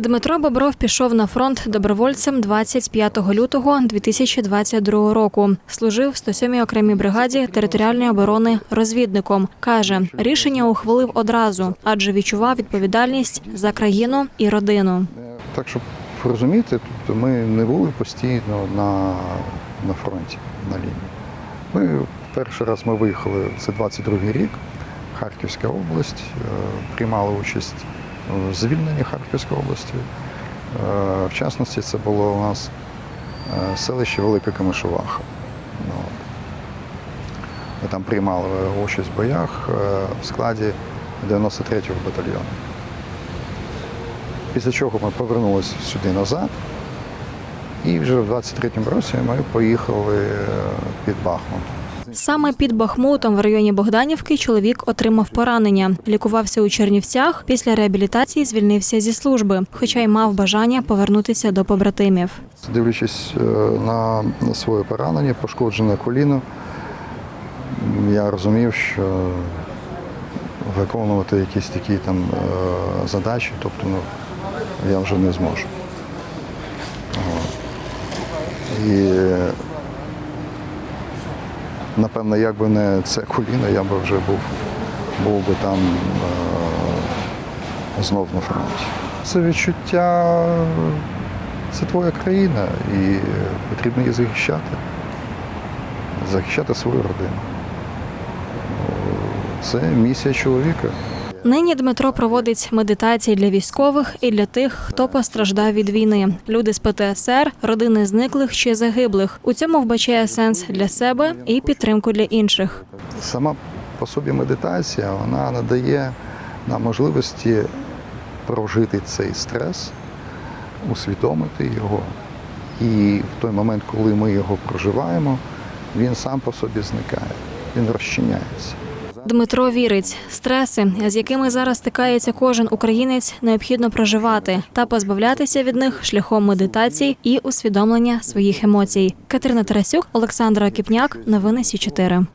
Дмитро Бобров пішов на фронт добровольцем 25 лютого 2022 року. Служив в 107-й окремій бригаді територіальної оборони розвідником. Каже, рішення ухвалив одразу, адже відчував відповідальність за країну і родину. Так, щоб розуміти, тобто ми не були постійно на, на фронті, на лінії. Ми перший раз ми виїхали, це 22-й рік, Харківська область, е, приймали участь звільненні Харківської області. Е, В частності це було у нас е, селище Велика Камишуваха. Ну. Ми там приймали участь в боях е, в складі 93-го батальйону. Після чого ми повернулися сюди назад. І вже в 23-му році ми поїхали під Бахмут. Саме під Бахмутом в районі Богданівки чоловік отримав поранення. Лікувався у Чернівцях. Після реабілітації звільнився зі служби, хоча й мав бажання повернутися до побратимів. Дивлячись е, на, своє поранення, пошкоджене коліно, я розумів, що виконувати якісь такі там е, задачі, тобто ну, я вже не зможу. І напевно, якби не це коліно, я би вже був, був би там е, знов на фронті. Це відчуття, це твоя країна і потрібно її захищати. Захищати свою родину. Це місія чоловіка. Нині Дмитро проводить медитації для військових і для тих, хто постраждав від війни. Люди з ПТСР, родини зниклих чи загиблих. У цьому вбачає сенс для себе і підтримку для інших. Сама по собі медитація вона надає нам можливості прожити цей стрес, усвідомити його. І в той момент, коли ми його проживаємо, він сам по собі зникає, він розчиняється. Дмитро вірить, стреси, з якими зараз стикається кожен українець, необхідно проживати та позбавлятися від них шляхом медитацій і усвідомлення своїх емоцій. Катерина Тарасюк, Олександра Кіпняк, новини Сі 4